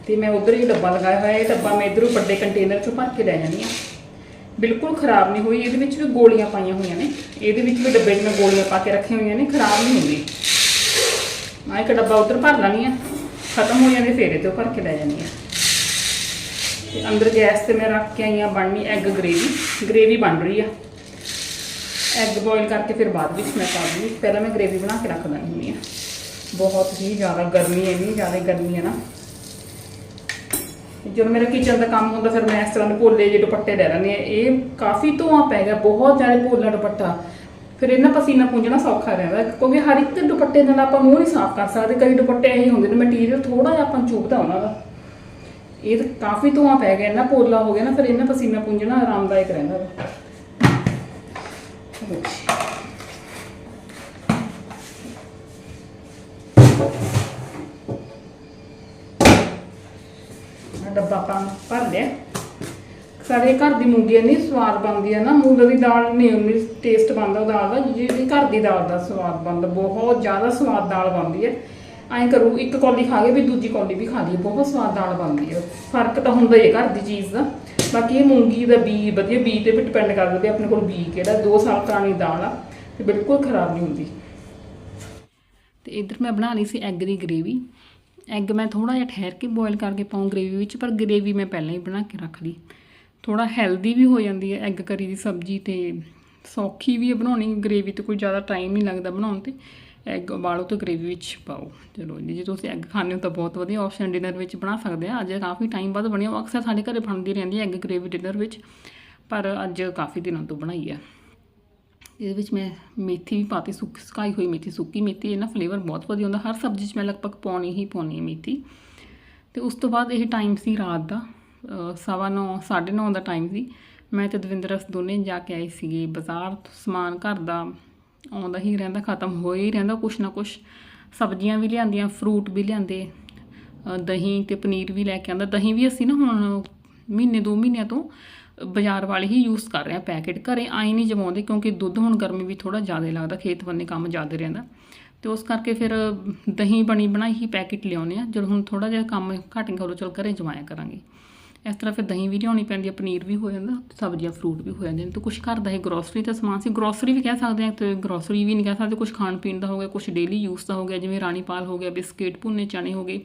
ਤੇ ਮੈਂ ਉਧਰ ਹੀ ਡੱਬਾ ਲਗਾਇਆ ਹੋਇਆ, ਇਹ ਡੱਬਾ ਮੈਂ ਇਧਰੋਂ ਵੱਡੇ ਕੰਟੇਨਰ ਚੋਂ ਭਰ ਕੇ ਲੈ ਜਾਂਦੀ ਆ ਬਿਲਕੁਲ ਖਰਾਬ ਨਹੀਂ ਹੋਈ। ਇਹਦੇ ਵਿੱਚ ਵੀ ਗੋਲੀਆਂ ਪਾਈਆਂ ਹੋਈਆਂ ਨੇ। ਇਹਦੇ ਵਿੱਚ ਵੀ ਡੱਬੇ 'ਚ ਮੈਂ ਗੋਲੀਆਂ ਪਾ ਕੇ ਰੱਖੀਆਂ ਹੋਈਆਂ ਨੇ, ਖਰਾਬ ਨਹੀਂ ਹੁੰਦੀ। ਮੈਂ ਇੱਕ ਡੱਬਾ ਉਧਰ ਭਰ ਲੈਣੀ ਆ। ਖਤਮ ਹੋ ਜਾਂਦੇ ਫੇਰੇ ਤੇ ਉਹ ਭਰ ਕੇ ਲੈ ਜਾਂਦੀ ਆ। ਤੇ ਅੰਦਰ ਗੈਸ ਤੇ ਮੈਂ ਰੱਖ ਕੇ ਆਈ ਆ, ਬਣਨੀ ਐਗ ਗ੍ਰੇਵੀ ਗ੍ਰੇਵੀ ਬਣ ਰਹੀ ਆ। ਐਗ ਬੋਇਲ ਕਰਕੇ ਫਿਰ ਬਾਅਦ ਵਿੱਚ ਮੈਂ ਪਾ ਦੂੰਗੀ। ਪਹਿਲਾਂ ਮੈਂ ਗ੍ਰੇਵੀ ਬਣਾ ਕੇ ਰੱਖ ਦਿੰਦੀ ਹੁੰਦੀ ਆ। ਬਹੁਤ ਹੀ ਜ਼ਿਆਦਾ ਗਰਮੀ ਹੈ, ਇੰਨੀ ਜ਼ਿਆਦਾ ਗਰਮੀ ਹੈ ਨਾ। ਜਦੋਂ ਮੇਰਾ ਕਿਚਨ ਦਾ ਕੰਮ ਹੁੰਦਾ, ਫਿਰ ਮੈਂ ਇਸ ਤਰ੍ਹਾਂ ਦੇ ਭੋਲੇ ਜਿਹੇ ਦੁਪੱਟੇ ਲੈ ਲੈਂਦੀ ਆ ਇਹ ਕਾਫੀ ਧੂਆਂ ਪੈ ਗਿਆ, ਬਹੁਤ ਜ਼ਿਆਦਾ ਭੋਲਾ ਦੁਪੱਟਾ। ਫਿਰ ਇਹਨਾਂ ਪਸੀਨਾ ਪੂੰਝਣਾ ਸੌਖਾ ਰਹਿੰਦਾ, ਕਿਉਂਕਿ ਹਰ ਇੱਕ ਦੁਪੱਟੇ ਨਾਲ ਆਪਾਂ ਮੂੰਹ ਨਹੀਂ ਸਾਫ਼ ਕਰ ਸਕਦੇ। ਕਈ ਦੁਪੱਟੇ ਇਹੀ ਹੁੰਦੇ ਨੇ ਮਟੀਰੀਅਲ ਥੋੜਾ ਜਿਹਾ ਆਪਾਂ ਨੂੰ ਚੁੱਭਦਾ ਉਹਨਾਂ ਦਾ। ਇਹ ਤਾਂ ਕਾਫੀ ਧੂਆਂ ਪੈ ਗਿਆ ਇਹਨਾਂ ਪੋਲਾ ਹੋ ਗਿਆ ਨਾ, ਫਿਰ ਇਹਨਾਂ ਪਸੀਨਾ ਪੂੰਝਣਾ ਆਰਾਮਦਾਇਕ ਰਹਿੰਦਾ। ਵਾ ਡੱਬਾ ਆਪਾਂ ਭਰ ਲਿਆ। ਸਾਡੇ ਘਰ ਦੀ ਮੂੰਗੀ ਇੰਨੀ ਸਵਾਦ ਬਣਦੀ ਹੈ ਨਾ। ਮੂੰਗ ਦੀ ਦਾਲ ਨਹੀਂ ਟੇਸਟ ਬਣਦਾ ਉਹ ਦਾਲ ਦਾ। ਜਿਹੜੀ ਘਰ ਦੀ ਦਾਲ ਦਾ ਸਵਾਦ ਬਣਦਾ, ਬਹੁਤ ਜ਼ਿਆਦਾ ਸਵਾਦ ਦਾਲ ਬਣਦੀ ਹੈ ਐਂ ਕਰੂ, ਇੱਕ ਕੌਲੀ ਖਾ ਕੇ ਵੀ ਦੂਜੀ ਕੌਲੀ ਵੀ ਖਾ ਲਈਏ, ਬਹੁਤ ਸਵਾਦ ਦਾਲ ਬਣਦੀ ਹੈ ਫ਼ਰਕ ਤਾਂ ਹੁੰਦਾ ਹੀ ਘਰ ਦੀ ਚੀਜ਼ ਦਾ। ਬਾਕੀ ਇਹ ਮੂੰਗੀ ਦਾ ਬੀ, ਵਧੀਆ ਬੀ ਤੇ ਵੀ ਡਿਪੈਂਡ ਕਰਦਾ ਵੀ ਆਪਣੇ ਕੋਲ ਬੀ ਕਿਹੜਾ। 2 ਸਾਲ ਪੁਰਾਣੀ ਦਾਲ ਆ ਤੇ ਬਿਲਕੁਲ ਖਰਾਬ ਨਹੀਂ ਹੁੰਦੀ। ਤੇ ਇਧਰ ਮੈਂ ਬਣਾ ਲਈ ਸੀ ਐਗ ਦੀ ਗ੍ਰੇਵੀ ਐਗ ਮੈਂ ਥੋੜਾ ਜਿਹਾ ਠਹਿਰ ਕੇ ਬੋਇਲ ਕਰਕੇ ਪਾਉਂ ਗ੍ਰੇਵੀ ਵਿੱਚ, ਪਰ ਗ੍ਰੇਵੀ ਮੈਂ ਪਹਿਲਾਂ ਹੀ ਬਣਾ ਕੇ ਰੱਖ ਲਈ। ਥੋੜਾ ਹੈਲਦੀ ਵੀ ਹੋ ਜਾਂਦੀ ਹੈ ਐਗ ਕਰੀ ਦੀ ਸਬਜ਼ੀ ਤੇ ਸੌਖੀ ਵੀ ਹੈ ਬਣਾਉਣੀ ਗ੍ਰੇਵੀ ਤੇ ਕੋਈ ਜ਼ਿਆਦਾ ਟਾਈਮ ਨਹੀਂ ਲੱਗਦਾ ਬਣਾਉਣ ਤੇ। ਐਗ ਉਬਾਲੋ ਤੇ ਗ੍ਰੇਵੀ ਵਿੱਚ ਪਾਓ। ਚਲੋ ਜੀ, ਜੇ ਤੁਸੀਂ ਐਗ ਖਾਂਦੇ ਹੋ ਤਾਂ ਬਹੁਤ ਵਧੀਆ ਆਪਸ਼ਨ ਡਿਨਰ ਵਿੱਚ ਬਣਾ ਸਕਦੇ ਆ। ਅੱਜ ਕਾਫੀ ਟਾਈਮ ਬਾਅਦ ਬਣੀ ਉਹ ਅਕਸਰ ਸਾਡੇ ਘਰੇ ਬਣਦੀ ਰਹਿੰਦੀ ਹੈ ਐਗ ਗ੍ਰੇਵੀ ਡਿਨਰ ਵਿੱਚ, ਪਰ ਅੱਜ ਕਾਫੀ ਦਿਨਾਂ ਤੋਂ ਬਣਾਈ ਆ। ਇਹਦੇ ਵਿੱਚ ਮੈਂ ਮੇਥੀ ਵੀ ਪਾਤੀ ਸੁੱਕ, ਸੁਕਾਈ ਹੋਈ ਮੇਥੀ, ਸੁੱਕੀ ਮੇਥੀ ਇਹਨਾਂ ਫਲੇਵਰ ਬਹੁਤ ਵਧੀਆ ਹੁੰਦਾ। ਹਰ ਸਬਜ਼ੀ 'ਚ ਮੈਂ ਲਗਭਗ ਪਾਉਣੀ ਹੀ ਪਾਉਣੀ ਹੈ ਮੇਥੀ। ਤੇ ਉਸ ਤੋਂ ਬਾਅਦ ਇਹ ਟਾਈਮ ਸੀ ਰਾਤ ਦਾ ਸਵਾ ਨੌ, ਸਾਢੇ ਨੌ ਦਾ ਟਾਈਮ ਸੀ। ਮੈਂ ਤੇ ਦਵਿੰਦਰ, ਅਸ ਦੋਨੇ ਜਾ ਕੇ ਆਏ ਸੀਗੇ ਬਾਜ਼ਾਰ ਤੋਂ ਸਮਾਨ ਘਰ ਦਾ। ਆਉਂਦਾ ਹੀ ਰਹਿੰਦਾ, ਖਤਮ ਹੋ ਹੀ ਰਹਿੰਦਾ ਕੁਛ ਨਾ ਕੁਛ। ਸਬਜ਼ੀਆਂ ਵੀ ਲਿਆਂਦੀਆਂ ਫਰੂਟ ਵੀ ਲਿਆਂਦੇ ਦਹੀਂ ਤੇ ਪਨੀਰ ਵੀ ਲੈ ਕੇ ਆਂਦਾ ਦਹੀਂ ਵੀ ਅਸੀਂ ਨਾ ਹੁਣ ਮਹੀਨੇ, ਦੋ ਮਹੀਨਿਆਂ ਤੋਂ ਬਾਜ਼ਾਰ ਵਾਲੇ ਹੀ ਯੂਜ਼ ਕਰ ਰਹੇ ਆ ਪੈਕੇਟ ਘਰੇ ਆਈ ਨਹੀਂ ਜਮਾਉਂਦੇ ਕਿਉਂਕਿ ਦੁੱਧ ਹੁਣ ਗਰਮੀ ਵੀ ਥੋੜਾ ਜ਼ਿਆਦਾ ਲੱਗਦਾ, ਖੇਤ ਬੰਨੇ ਕੰਮ ਜ਼ਿਆਦਾ ਰਹਿੰਦਾ। ਤੇ ਉਸ ਕਰਕੇ ਫਿਰ ਦਹੀਂ ਬਣੀ ਬਣਾਈ ਹੀ ਪੈਕੇਟ ਲਿਆਉਂਦੇ ਆ। ਜਦੋਂ ਹੁਣ ਥੋੜਾ ਜਿਹਾ ਕੰਮ ਘੱਟ ਕਰੋ, ਚਲ ਘਰੇ ਜਮਾਇਆ ਕਰਾਂਗੇ। ਇਸ ਤਰ੍ਹਾਂ ਫਿਰ ਦਹੀਂ ਵੀ ਲਿਆਉਣੀ ਪੈਂਦੀ ਹੈ ਪਨੀਰ ਵੀ ਹੋ ਜਾਂਦਾ ਸਬਜ਼ੀਆਂ ਫਰੂਟ ਵੀ ਹੋ ਜਾਂਦੇ ਨੇ। ਤੇ ਕੁਝ ਘਰ ਦਾ ਹੀ ਗਰੋਸਰੀ ਦਾ ਸਮਾਨ ਸੀ ਗਰੋਸਰੀ ਵੀ ਕਹਿ ਸਕਦੇ ਆ, ਤੇ ਗਰੋਸਰੀ ਵੀ ਨਹੀਂ ਕਹਿ ਸਕਦੇ। ਕੁਝ ਖਾਣ ਪੀਣ ਦਾ ਹੋ ਗਿਆ ਕੁਝ ਡੇਲੀ ਯੂਜ਼ ਦਾ ਹੋ ਗਿਆ, ਜਿਵੇਂ ਰਾਣੀ ਪਾਲ ਹੋ ਗਿਆ, ਬਿਸਕਿਟ, ਭੁੰਨੇ ਚਣੇ ਹੋ ਗਏ,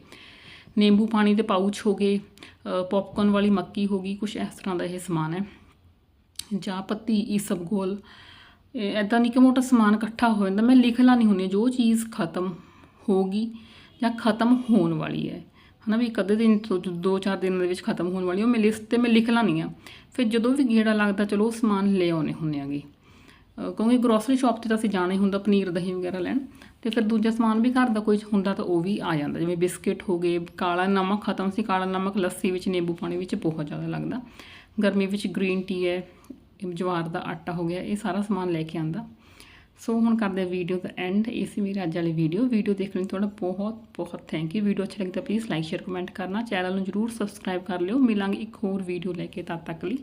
ਨਿੰਬੂ ਪਾਣੀ ਦੇ ਪਾਊਚ ਹੋ ਗਏ ਪੌਪਕਾਰਨ ਵਾਲੀ ਮੱਕੀ ਹੋ ਗਈ ਕੁਝ ਇਸ ਤਰ੍ਹਾਂ ਦਾ ਇਹ ਸਮਾਨ ਹੈ। ਜਾਂ ਪੱਤੀ ਇਸਬਗੋਲ ਐਦਾਂ ਨਿੱਕਾ ਮੋਟਾ ਸਮਾਨ ਇਕੱਠਾ ਹੋ ਜਾਂਦਾ, ਮੈਂ ਲਿਖ ਲਾ ਨਹੀਂ ਹੁੰਦੀ, ਜੋ ਚੀਜ਼ ਖਤਮ ਹੋਗੀ ਜਾਂ ਖਤਮ ਹੋਣ ਵਾਲੀ ਹੈ, ਹਨਾ ਵੀ ਇੱਕ ਅੱਧੇ ਦਿਨ ਤੋਂ ਜੋ, ਦੋ ਚਾਰ ਦਿਨ ਦੇ ਵਿੱਚ ਖਤਮ ਹੋਣ ਵਾਲੀ ਉਹ ਮੈਂ ਲਿਸਟ ਤੇ ਮੈਂ ਲਿਖ ਲਾਨੀ ਆ। ਫਿਰ ਜਦੋਂ ਵੀ ਗੇੜਾ ਲੱਗਦਾ, ਚਲੋ ਉਹ ਸਮਾਨ ਲੈ ਆਉਣੇ ਹੁੰਦੇ ਆਗੇ। ਕਿਉਂਕਿ ਗਰੋਸਰੀ ਸ਼ਾਪ ਤੇ ਤਾਂ ਅਸੀਂ ਜਾਣਾ ਹੀ ਹੁੰਦਾ ਪਨੀਰ, ਦਹੀਂ ਵਗੈਰਾ ਲੈਣ। ਤੇ ਫਿਰ ਦੂਜਾ ਸਮਾਨ ਵੀ ਘਰ ਦਾ ਕੋਈ ਹੁੰਦਾ ਤਾਂ ਉਹ ਵੀ ਆ ਜਾਂਦਾ। ਜਿਵੇਂ ਬਿਸਕਿਟ ਹੋ ਗਏ, ਕਾਲਾ ਨਮਕ, ਖਤਮ ਸੀ ਕਾਲਾ ਨਮਕ, ਲੱਸੀ ਵਿੱਚ, ਨਿੰਬੂ ਪਾਣੀ ਵਿੱਚ ਬਹੁਤ ਜ਼ਿਆਦਾ ਲੱਗਦਾ। ਗਰਮੀ ਵਿੱਚ ਗ੍ਰੀਨ ਟੀ ਹੈ ਜਵਾਰ ਦਾ ਆਟਾ ਹੋ ਗਿਆ, ਇਹ ਸਾਰਾ ਸਮਾਨ ਲੈ ਕੇ ਆਂਦਾ। ਸੋ ਹੁਣ ਕਰਦੇ ਵੀਡੀਓ ਦਾ ਐਂਡ ਇਹ ਸੀ ਮੇਰੀ ਅੱਜ ਵਾਲੀ ਵੀਡੀਓ ਵੀਡੀਓ ਦੇਖਣ ਲਈ ਤੁਹਾਡਾ ਬਹੁਤ ਬਹੁਤ ਥੈਂਕ ਯੂ ਵੀਡੀਓ ਅੱਛੀ ਲੱਗੀ ਤਾਂ ਪਲੀਜ਼ ਲਾਈਕ ਸ਼ੇਅਰ ਕਮੈਂਟ ਕਰਨਾ। ਚੈਨਲ ਨੂੰ ਜਰੂਰ ਸਬਸਕ੍ਰਾਈਬ ਕਰ ਲਿਓ। ਮਿਲਾਂਗੇ ਇੱਕ ਹੋਰ ਵੀਡੀਓ ਲੈ ਕੇ ਤਦ ਤੱਕ ਲਈ।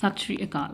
ਸਤਿ ਸ਼੍ਰੀ ਅਕਾਲ।